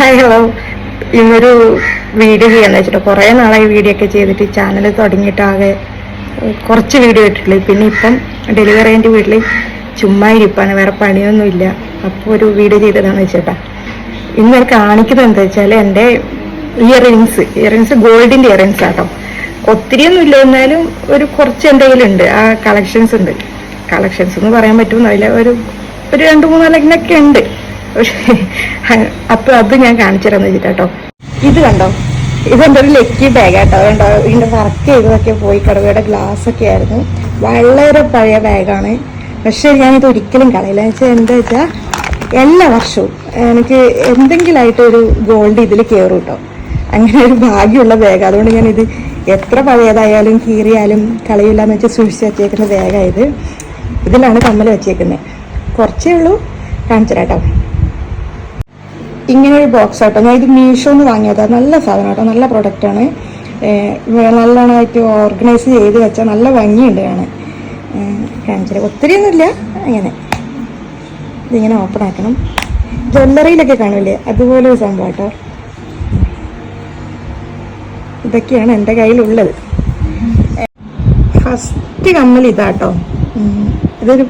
Hello ഇന്നൊരു video ചെയ്യാന്ന് വെച്ചിട്ട് കുറേ നാളായി വീഡിയോ ഒക്കെ ചെയ്തിട്ട് ചാനൽ തുടങ്ങിയിട്ടാകെ കുറച്ച് വീഡിയോ ഇട്ടിട്ടുള്ളൂ. പിന്നെ ഇപ്പം ഡെലിവറി എന്റെ വീട്ടിൽ ചുമ്മാ ഇരിപ്പാണ് വേറെ പണിയൊന്നുമില്ല അപ്പോൾ ഒരു വീഡിയോ ചെയ്തതാണെന്ന് വെച്ചേട്ടാ ഇന്ന് കാണിക്കുന്നത് എന്താ വെച്ചാൽ എന്റെ ഇയറിങ്സ് ഇയറിങ്സ് ഗോൾഡിന്റെ ഇയറിങ്സ് ആട്ടോ. ഒത്തിരിയൊന്നും ഇല്ല എന്നാലും ഒരു കുറച്ച് എന്റെ കയ്യിലുണ്ട്. ആ കളക്ഷൻസ് ഉണ്ട്. കളക്ഷൻസ് എന്ന് പറയാൻ പറ്റുമെന്നില്ല ഒരു ഒരു രണ്ട് മൂന്നാലൊക്കെ ഉണ്ട്. അപ്പൊ അത് ഞാൻ കാണിച്ചു തരാന്ന് വെച്ചിട്ടോ ഇത് കണ്ടോ? ഇതെന്റെ ഒരു ലക്കി ബാഗ് ആട്ടോ കണ്ടോ? ഇതിന്റെ വർക്ക് ചെയ്തതൊക്കെ പോയി കടവയുടെ ഗ്ലാസ് ഒക്കെ ആയിരുന്നു. വളരെ പഴയ ബാഗാണ്. പക്ഷെ ഞാൻ ഇത് ഒരിക്കലും കളയില്ല. എന്ന് വെച്ചാൽ എന്താ വെച്ചാൽ എല്ലാ വർഷവും എനിക്ക് എന്തെങ്കിലുമായിട്ട് ഒരു ഗോൾഡ് ഇതിൽ കയറും കേട്ടോ അങ്ങനെ ഒരു ഭാഗ്യമുള്ള ബാഗ് അതുകൊണ്ട് ഞാൻ ഇത് എത്ര പഴയതായാലും കീറിയാലും കളയില്ല എന്ന് വെച്ചാൽ സൂക്ഷിച്ച് വെച്ചേക്കുന്ന ബാഗായത് ഇതിലാണ് കമ്മൽ വെച്ചേക്കുന്നത് കുറച്ചേ ഉള്ളൂ. കാണിച്ചു തരാം കേട്ടോ ഇങ്ങനെ ഒരു ബോക്സ് ആട്ടോ. ഞാൻ ഇത് മീഷോ എന്ന് വാങ്ങിയതാണ് നല്ല സാധനം കേട്ടോ നല്ല പ്രൊഡക്റ്റാണ് നല്ലോണമായിട്ട് ഓർഗനൈസ് ചെയ്ത് വെച്ചാൽ നല്ല ഭംഗിയുണ്ട് കാണാൻ. കാണിച്ചത് ഒത്തിരി ഒന്നുമില്ല അങ്ങനെ. ഇതിങ്ങനെ ഓപ്പൺ ആക്കണം. ജ്വല്ലറിയിലൊക്കെ കാണില്ലേ അതുപോലെ ഒരു സംഭവം കേട്ടോ ഇതൊക്കെയാണ് എന്റെ കയ്യിലുള്ളത്. ഫസ്റ്റ് കമ്മൽ ഇതാട്ടോ. ഇതൊരു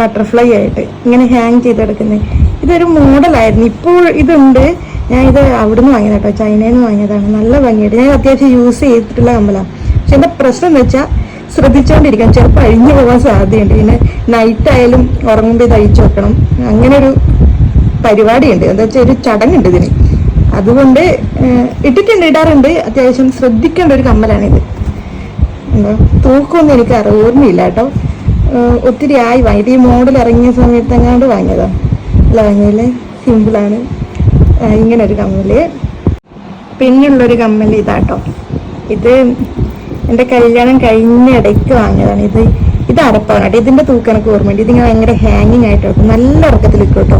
ബട്ടർഫ്ലൈ ആയിട്ട് ഇങ്ങനെ ഹാങ് ചെയ്തെടുക്കുന്നത് ഇതൊരു മോഡലായിരുന്നു. ഇപ്പോൾ ഇതുണ്ട്. ഞാൻ ഇത് അവിടുന്ന് വാങ്ങിയത് കേട്ടോ ചൈനയിൽ നിന്ന് വാങ്ങിയതാണ്. നല്ല ഭംഗിയായിട്ട്. ഞാൻ അത്യാവശ്യം യൂസ് ചെയ്തിട്ടുള്ള കമ്മലാണ് പക്ഷെ എന്റെ പ്രശ്നം എന്ന് വെച്ചാൽ ശ്രദ്ധിച്ചുകൊണ്ടിരിക്കണം ചിലപ്പോൾ അഴിഞ്ഞു പോകാൻ സാധ്യതയുണ്ട്. പിന്നെ നൈറ്റ് ആയാലും ഉറങ്ങുമ്പോൾ തയ്ച്ചു വെക്കണം. അങ്ങനെ ഒരു പരിപാടിയുണ്ട്. എന്താ വെച്ചാൽ ഒരു ചടങ്ങുണ്ട് ഇതിന്. അതുകൊണ്ട് ഇട്ടിട്ടുണ്ട് ഇടാറുണ്ട്. അത്യാവശ്യം ശ്രദ്ധിക്കേണ്ട ഒരു കമ്മലാണിത് എന്താ തൂക്കമൊന്നും എനിക്ക് ഓർമ്മയില്ല കേട്ടോ. ഒത്തിരി ആയി വാങ്ങിയിട്ട് ഈ മോഡൽ ഇറങ്ങിയ സമയത്ത് എങ്ങാണ്ട് വാങ്ങിയതാ. വാങ്ങിയല്ലേ സിമ്പിളാണ്. ഇങ്ങനെ ഒരു കമ്മൽ. പിന്നുള്ളൊരു കമ്മൽ ഇതാട്ടോ. ഇത് എന്റെ കല്യാണം കഴിഞ്ഞ ഇടയ്ക്ക് വാങ്ങിയതാണ്. ഇത് ഇത് അരപ്പാണ് കേട്ടോ. ഇതിന്റെ തൂക്കം എനിക്ക് ഓർമ്മയുണ്ട് ഇതിങ്ങനെ ഭയങ്കര ഹാങ്ങിങ് ആയിട്ട്. വെക്കും നല്ല ഇറക്കത്തിൽ നിൽക്കും കേട്ടോ.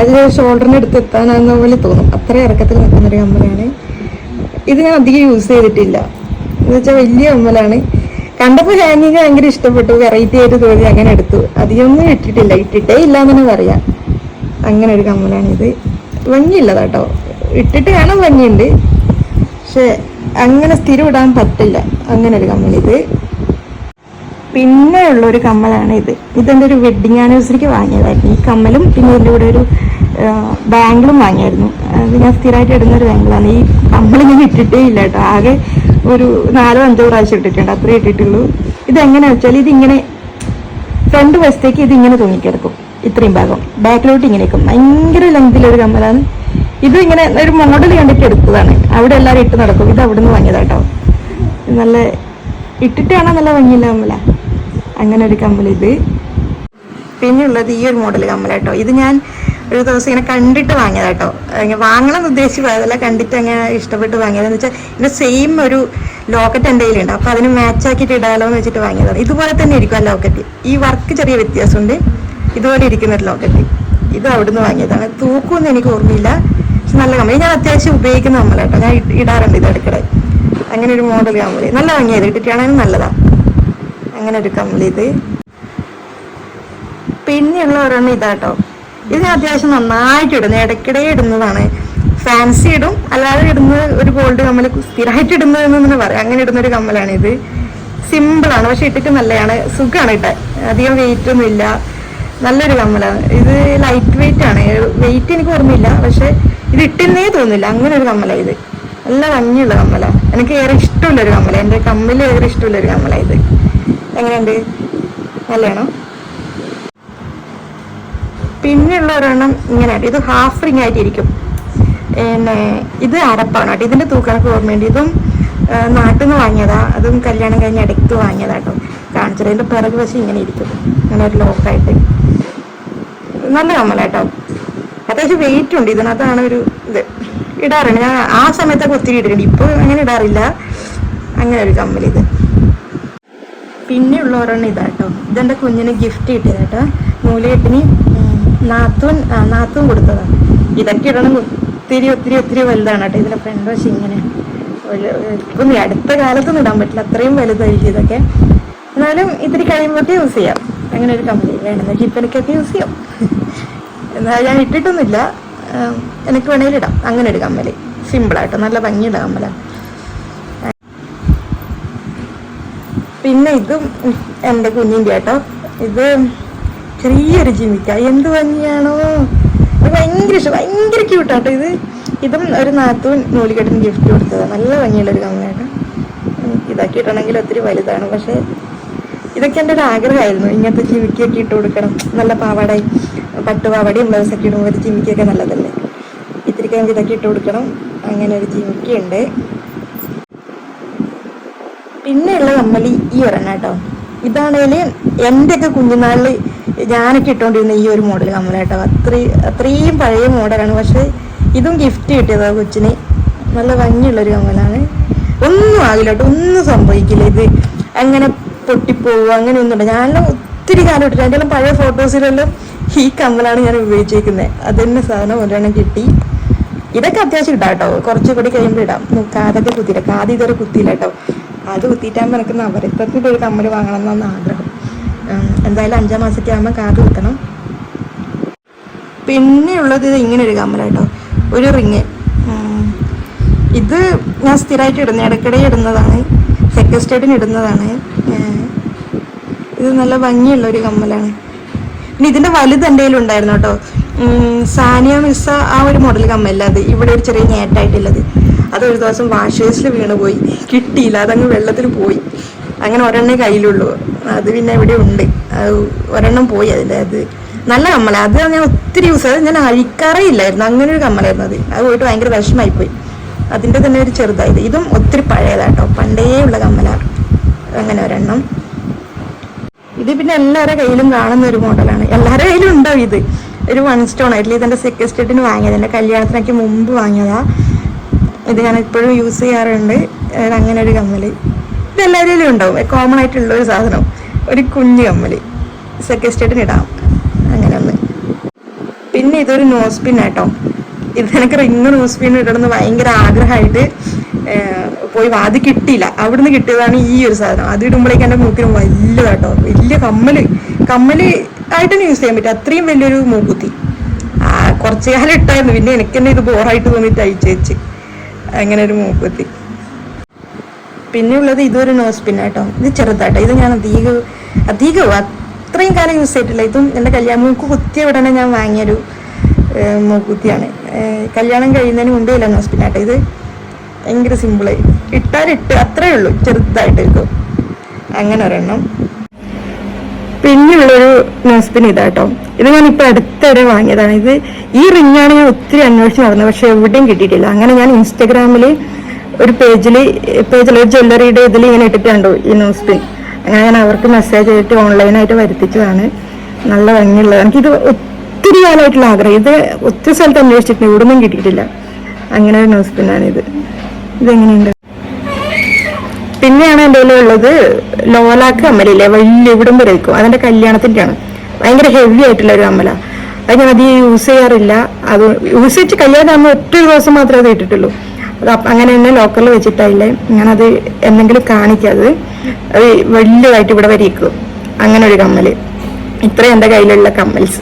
അത് ഷോൾഡറിന്റെ അടുത്ത് എത്താനാകുന്ന പോലെ തോന്നും. അത്ര ഇറക്കത്തിൽ നിൽക്കുന്നൊരു കമ്മലാണ്. ഇത് ഞാൻ അധികം യൂസ് ചെയ്തിട്ടില്ല. എന്ന് വെച്ചാൽ വലിയ കമ്മലാണ്. കണ്ടപ്പോൾ ഹാങ്ങിങ് ഭയങ്കര ഇഷ്ടപ്പെട്ടു. വെറൈറ്റി ആയിട്ട് തോന്നി. അങ്ങനെ എടുത്തു. അധികമൊന്നും ഇട്ടിട്ടില്ല. ഇട്ടിട്ടേ ഇല്ല എന്ന് പറയാം. അങ്ങനെ ഒരു കമ്മലാണ് ഇത് ഭംഗിയില്ല കേട്ടോ ഇട്ടിട്ട് കാണാൻ ഭംഗിയുണ്ട്. പക്ഷെ അങ്ങനെ സ്ഥിരം ഇടാൻ പറ്റില്ല. അങ്ങനെ ഒരു കമ്മൽ ഇത് പിന്നെ ഉള്ള ഒരു കമ്മലാണ് ഇത് ഇതെന്റെ ഒരു വെഡിങ് ആനിവേഴ്സറിക്ക് വാങ്ങിയതായിരുന്നു. ഈ കമ്മലും പിന്നെ ഇതിന്റെ കൂടെ ഒരു ബാംഗിളും വാങ്ങിയായിരുന്നു. അത് ഞാൻ സ്ഥിരമായിട്ട് ഇടുന്ന ഒരു ബാംഗിളാണ് ഈ കമ്മൽ ഞാൻ ഇട്ടിട്ടേ ഇല്ല കേട്ടോ. ആകെ ഒരു നാലോ അഞ്ചോ പ്രാവശ്യം ഇട്ടിട്ടുണ്ട്. അത്രേ ഇട്ടിട്ടുള്ളൂ. ഇതെങ്ങനെയാണെന്ന് വെച്ചാൽ ഇതിങ്ങനെ ഫ്രണ്ട് വശത്തേക്ക് ഇതിങ്ങനെ തൂങ്ങിക്കിടക്കും ഇത്രയും ഭാഗം. ബാക്കിലോട്ട് ഇങ്ങനെ നിൽക്കും ഭയങ്കര ലെങ്തിലൊരു കമ്മലാണ്. ഇത് ഇങ്ങനെ ഒരു മോഡൽ കണ്ടിട്ട് എടുത്തതാണ്. അവിടെ എല്ലാവരും ഇട്ട് നടക്കും. ഇത് അവിടെ നിന്ന് വാങ്ങിയതാട്ടോ നല്ല ഇട്ടിട്ടാണോ നല്ല ഭംഗിയില്ല കമ്മല? അങ്ങനെ ഒരു കമ്മൽ ഇത്. പിന്നെ ഉള്ളത് ഈ ഒരു മോഡൽ കമ്മലാട്ടോ ഇത് ഞാൻ ഒരു ദിവസം ഇങ്ങനെ കണ്ടിട്ട് വാങ്ങിയതാട്ടോ വാങ്ങണം എന്ന് ഉദ്ദേശിച്ച് പോയതല്ല കണ്ടിട്ട് അങ്ങനെ ഇഷ്ടപ്പെട്ട് വാങ്ങിയതെന്ന് വെച്ചാൽ ഇതിന്റെ സെയിം ഒരു ലോക്കറ്റ് എന്റെ കയ്യിലുണ്ട്. അപ്പോൾ അതിന് മാച്ച് ആക്കിയിട്ട് ഇടാലോ എന്ന് വെച്ചിട്ട് വാങ്ങിയതാണ്. ഇതുപോലെ തന്നെ ഇരിക്കും ആ ലോക്കറ്റ് ഈ വർക്ക് ചെറിയ വ്യത്യാസമുണ്ട്. ഇതുപോലെ ഇരിക്കുന്ന ഒരു ലോക്കറ്റ് ഇത് അവിടുന്ന് വാങ്ങിയതാണ് തൂക്കമൊന്നും എനിക്ക് ഓർമ്മയില്ല. പക്ഷെ നല്ല കമ്പനി. ഞാൻ അത്യാവശ്യം ഉപയോഗിക്കുന്ന കമ്മലാട്ടോ ഞാൻ ഇടാറുണ്ട് ഇത് ഇടയ്ക്കിടെ. അങ്ങനെ ഒരു മോഡൽ കമ്മൽ നല്ല വാങ്ങിയത് ഇട്ടിട്ടാണെങ്കിൽ നല്ലതാ. അങ്ങനെ ഒരു കമ്മൽ ഇത്. പിന്നെയുള്ള ഒരെണ്ണം ഇതാട്ടോ ഇത് ഞാൻ അത്യാവശ്യം നന്നായിട്ട് ഇടുന്നത് ഇടയ്ക്കിടെ ഇടുന്നതാണ്. ഫാൻസി ഇടും. അല്ലാതെ ഇടുന്ന ഒരു ഗോൾഡ് കമ്മൽ സ്ഥിരമായിട്ട് ഇടുന്നത് എന്ന് പറയാം. അങ്ങനെ ഇടുന്ന ഒരു കമ്മലാണ് ഇത്. സിമ്പിളാണ് പക്ഷെ ഇട്ടിട്ട് നല്ലതാണ് സുഖമാണ് ഇട്ടാൻ അധികം വെയിറ്റ് ഒന്നും ഇല്ല. നല്ലൊരു കമ്മലാണ്. ഇത് ലൈറ്റ് വെയിറ്റ് ആണ്. വെയിറ്റ് എനിക്ക് ഓർമ്മയില്ല. പക്ഷെ ഇത് ഇട്ടെന്നേ തോന്നില്ല അങ്ങനെ ഒരു കമ്മലാണ് ഇത്. നല്ല ഭംഗിയുള്ള കമ്മല. എനിക്ക് ഏറെ ഇഷ്ടമുള്ള ഒരു കമ്മല. എന്റെ കമ്മൽ ഏറെ ഇഷ്ടമുള്ള ഒരു കമ്മല ഇത്. എങ്ങനെയുണ്ട്? നല്ലതാണോ? പിന്നെയുള്ള ഒരെണ്ണം ഇങ്ങനെ ഇത് ഹാഫ് റിംഗ് ആയിട്ടിരിക്കും. പിന്നെ ഇത് അരപ്പാണ് കേട്ടോ. ഇതിന്റെ തൂക്കാനൊക്കെ വേണ്ടി ഇതും നാട്ടിൽ നിന്ന് വാങ്ങിയതാ. അതും കല്യാണം കഴിഞ്ഞ് ഇടയ്ക്ക് വാങ്ങിയതാട്ടോ കാണിച്ചത്. അതിന്റെ പിറകു വശം ഇങ്ങനെ ഇരിക്കും അങ്ങനെ ഒരു ലോക്കായിട്ട് നല്ല കമ്മലാട്ടോ അത്യാവശ്യം വെയിറ്റ് ഉണ്ട്. ഇതിനകത്താണ് ഒരു ഇത്. ഇടാറുണ്ട്. ഞാൻ ആ സമയത്തൊക്കെ ഒത്തിരി ഇട്ടിട്ടുണ്ട്. ഇപ്പോൾ അങ്ങനെ ഇടാറില്ല. അങ്ങനെ ഒരു കമ്മൽ ഇത്. പിന്നെയുള്ള ഒരെണ്ണം ഇതാട്ടോ. ഇതെന്റെ കുഞ്ഞിന് ഗിഫ്റ്റ് കിട്ടിയതാട്ടോ. നൂലേട്ടിന് നാത്തും നാത്തൂൻ കൊടുത്തതാണ്. ഇതൊക്കെ ഇടണം. ഒത്തിരി ഒത്തിരി ഒത്തിരി വലുതാണ് കേട്ടോ. ഇതിന്റെ ഫ്രണ്ട് വശം ഇങ്ങനെ. ഇപ്പൊ ഇപ്പം അടുത്ത കാലത്തൊന്നും ഇടാൻ പറ്റില്ല. അത്രയും വലുതായിരിക്കും ഇതൊക്കെ. എന്നാലും ഇത്തിരി കഴിയുമ്പോഴത്തെ യൂസ് ചെയ്യാം. അങ്ങനെ ഒരു കമ്പനി വേണമെന്ന് ജിപ്പനക്കൊക്കെ യൂസ് ചെയ്യാം. എന്നാൽ ഞാൻ ഇട്ടിട്ടൊന്നുമില്ല. എനിക്ക് വേണമെങ്കിൽ ഇടാം. അങ്ങനെ ഒരു കമ്മൽ സിമ്പിളായിട്ട് നല്ല ഭംഗിയുള്ള കമ്മലാണ് പിന്നെ ഇതും എന്റെ കുഞ്ഞിന്റെ ആട്ടോ. ഇത് ചെറിയൊരു ജിമിക്ക. എന്ത് ഭംഗിയാണോ. ഇത് ഭയങ്കര ഇഷ്ടം. ഭയങ്കര ക്യൂട്ടാട്ടോ ഇത്. ഇതും ഒരു നാത്തൂൻ നൂലിക്കെട്ടിന് ഗിഫ്റ്റ് കൊടുത്തതാണ്. നല്ല ഭംഗിയുള്ളൊരു ഒരു കമ്മയാണ് ഇതാക്കിയിട്ടുണ്ടെങ്കിൽ ഒത്തിരി വലുതാണ്. പക്ഷേ ഇതൊക്കെ എന്റെ ഒരു ആഗ്രഹമായിരുന്നു. ഇങ്ങനത്തെ ജിമിക്കൊക്കെ ഇട്ട് കൊടുക്കണം. നല്ല പാവാടയും പട്ടുപാവാടയും ബ്ലൗസൊക്കെ ഇടുമ്പോൾ ഒരു ജിമിക്കൊക്കെ നല്ലതല്ലേ? ഇത്തിരി കഴിഞ്ഞ് ഇതൊക്കെ ഇട്ട് കൊടുക്കണം. അങ്ങനെ ഒരു ജിമിക്കുണ്ട് പിന്നെയുള്ള കമ്മലി ഈ ഒരെണ്ണ കേട്ടോ. ഇതാണേൽ എന്റെയൊക്കെ കുഞ്ഞുനാളിൽ ഞാനൊക്കെ ഇട്ടുകൊണ്ടിരുന്ന ഈ ഒരു മോഡൽ കമ്മല കേട്ടോ. അത്രയും അത്രയും പഴയ മോഡലാണ് പക്ഷേ ഇതും ഗിഫ്റ്റ് കിട്ടിയതാ കൊച്ചിന്. നല്ല ഭംഗിയുള്ളൊരു കമ്മലാണ്. ഒന്നും ആകില്ല കേട്ടോ. ഒന്നും സംഭവിക്കില്ല ഇത്. അങ്ങനെ പൊട്ടിപ്പോവുക അങ്ങനെ ഒന്നുമില്ല ഞാനെല്ലാം ഒത്തിരി കാലം ഇട്ടിട്ട് എന്റെ പഴയ ഫോട്ടോസിലെല്ലാം ഈ കമ്മലാണ് ഞാൻ ഉപയോഗിച്ചേക്കുന്നത് അത് തന്നെ സാധനം ഒരെണ്ണം കിട്ടി. ഇതൊക്കെ അത്യാവശ്യം ഇടാം കേട്ടോ. കുറച്ചുകൂടി കഴിയുമ്പോൾ ഇടാം. കാതൊക്കെ കുത്തിയില്ല. കാത് ഇതുവരെ കുത്തിയില്ല കേട്ടോ. അത് കുത്തിയിട്ടാകുമ്പോൾ എനിക്ക് നവരത്നത്തിന്റെ ഒരു കമ്മൽ വാങ്ങണം എന്നാണ് ആഗ്രഹം. എന്തായാലും അഞ്ചാം മാസത്തെ ആകുമ്പോൾ കാത് കുത്തണം. പിന്നെ ഉള്ളത് ഇത് ഇങ്ങനെ ഒരു കമ്മല കേട്ടോ. ഒരു റിങ്. ഇത് ഞാൻ സ്ഥിരമായിട്ട് ഇടുന്നത് ഇടയ്ക്കിടെ ഇടുന്നതാണ്. സെക്കൻഡ് സ്റ്റേഡിന് ഇടുന്നതാണ്. ഇത് നല്ല ഭംഗിയുള്ള ഒരു കമ്മലാണ്. പിന്നെ ഇതിന്റെ വലുത് എന്റെ ഉണ്ടായിരുന്നു കേട്ടോ സാനിയ മിസ്സ ആ ഒരു മോഡൽ കമ്മല്ല അത്. ഇവിടെ ഒരു ചെറിയ ഞേറ്റായിട്ടുള്ളത് അത് ഒരു ദിവസം വാഷേഴ്സിൽ വീണുപോയി. കിട്ടിയില്ല അതങ്ങ് വെള്ളത്തിൽ പോയി. അങ്ങനെ ഒരെണ്ണേ കയ്യിലുള്ളൂ. അത് പിന്നെ ഇവിടെ ഉണ്ട്. അത് ഒരെണ്ണം പോയി അതിന്റെ അത്. നല്ല കമ്മല. അത് ഞാൻ ഒത്തിരി യൂസ് ചെയ്ത്. ഞാൻ അഴിക്കാറേ ഇല്ലായിരുന്നു. അങ്ങനെ ഒരു കമ്മലായിരുന്നു അത്. അത് പോയിട്ട് ഭയങ്കര വിഷമായി പോയി അതിന്റെ തന്നെ ഒരു ചെറുതായത്. ഇതും ഒത്തിരി പഴയതാട്ടോ പണ്ടേ ഉള്ള കമ്മല അങ്ങനെ ഒരെണ്ണം. പിന്നെ എല്ലാവരുടെ കയ്യിലും കാണുന്ന ഒരു മോഡലാണ്. എല്ലാവരുടെ കയ്യിലും ഉണ്ടാവും ഇത്. ഒരു വൺ സ്റ്റോൺ ആയിട്ടില്ല ഇതെന്റെ സെക്കൻഡ് സ്റ്റേറ്റിന് വാങ്ങിയത്. എന്റെ കല്യാണത്തിനൊക്കെ മുമ്പ് വാങ്ങിയതാ. ഇത് ഞാൻ ഇപ്പോഴും യൂസ് ചെയ്യാറുണ്ട്. അങ്ങനെ ഒരു കമ്മൽ ഇത് എല്ലാവരുടെ കയ്യിലും ഉണ്ടാവും. കോമൺ ആയിട്ടുള്ള ഒരു സാധനം. ഒരു കുഞ്ഞു കമ്മൽ സെക്കൻഡ് സ്റ്റേറ്റിന് ഇടാം. അങ്ങനെ ഒന്ന്. പിന്നെ ഇതൊരു നോസ് പിൻ ആട്ടോ. ഇത് എനിക്ക് റിങ് നോസ് പിൻ ഇടണമെന്ന് ഭയങ്കര ആഗ്രഹമായിട്ട് പോയി വാതി കിട്ടിയില്ല. അവിടുന്ന് കിട്ടിയതാണ് ഈ ഒരു സാധനം. അത് ഇടുമ്പോഴേക്കും എന്റെ മൂക്കിന് വലുതാട്ടോ വലിയ കമ്മൽ. കമ്മൽ ആയിട്ട് യൂസ് ചെയ്യാൻ പറ്റും അത്രയും വലിയൊരു മൂക്കുത്തി. കുറച്ച് കാലം ഇട്ടായിരുന്നു. പിന്നെ എനിക്ക് തന്നെ ഇത് ബോറായിട്ട് തോന്നിയിട്ട് അയച്ചേച്ച് അങ്ങനെ ഒരു മൂക്കുത്തി. പിന്നെ ഉള്ളത് ഇതൊരു നോസ് പിന്നാട്ടോ ഇത് ചെറുതാട്ടോ. ഇത് ഞാൻ അധികം അധികവും അത്രയും കാലം യൂസ് ചെയ്തിട്ടില്ല. ഇതും എന്റെ കല്യാണം മൂക്ക് കുത്തിയ ഉടനെ ഞാൻ വാങ്ങിയൊരു മൂക്കുത്തിയാണ്. കല്യാണം കഴിയുന്നതിന് മുമ്പേ ഇല്ല നോസ് പിന്നാട്ടോ ഇത്. ഭയങ്കര സിമ്പിൾ ഇട്ടാലിട്ട് അത്രേ ഉള്ളൂ. ചെറുതായിട്ട് എടുക്കും അങ്ങനെ ഒരെണ്ണം. പിന്നെയുള്ളൊരു നോസ്പിൻ ഇതാട്ടോ. ഇത് ഞാൻ ഇപ്പൊ അടുത്തിടെ വാങ്ങിയതാണ്. ഇത് ഈ റിങ്ങാണ് ഞാൻ ഒത്തിരി അന്വേഷിച്ച് നടന്നത് പക്ഷെ എവിടെയും കിട്ടിയിട്ടില്ല. അങ്ങനെ ഞാൻ ഇൻസ്റ്റഗ്രാമിൽ ഒരു പേജിൽ പേജിൽ ഒരു ജ്വല്ലറിയുടെ ഇതിൽ ഇങ്ങനെ ഇട്ടിട്ടുണ്ടോ ഈ നോസ്പിൻ അങ്ങനെ ഞാൻ അവർക്ക് മെസ്സേജ് ചെയ്തിട്ട് ഓൺലൈനായിട്ട് വരുത്തിച്ചതാണ്. നല്ല ഭംഗിയുള്ളത്. എനിക്കിത് ഒത്തിരി കാലമായിട്ടുള്ള ആഗ്രഹം. ഇത് ഒത്തിരി സ്ഥലത്ത് അന്വേഷിച്ചിട്ടുണ്ട്. ഇവിടുന്നും കിട്ടിയിട്ടില്ല. അങ്ങനെ ഒരു നോസ്പിന്നാണ് ഇത് ഇതെങ്ങനെയുണ്ട്? പിന്നെയാണ് എന്റെ ഉള്ളത് ലോലാക്ക് അമ്മലില്ലേ വലിയ ഇവിടം വരെ വയ്ക്കും അതിന്റെ കല്യാണത്തിന്റെയാണ് ഭയങ്കര ഹെവി ആയിട്ടുള്ള ഒരു അമ്മല അത് ഞാൻ അധികം യൂസ് ചെയ്യാറില്ല. അത് യൂസ് ചെയ്ത് കല്യാണം ആകുമ്പോൾ ഒറ്റ ദിവസം മാത്രമേ അത് ഇട്ടിട്ടുള്ളൂ. അത് അങ്ങനെ തന്നെ ലോക്കറിൽ വെച്ചിട്ടായില്ലേ ഞാനത് എന്തെങ്കിലും കാണിക്കാത് അത്. വലിയതായിട്ട് ഇവിടെ വരെ ഇരിക്കും. അങ്ങനെ ഒരു കമ്മൽ ഇത്രയും എന്റെ കയ്യിലുള്ള കമ്മൽസ്.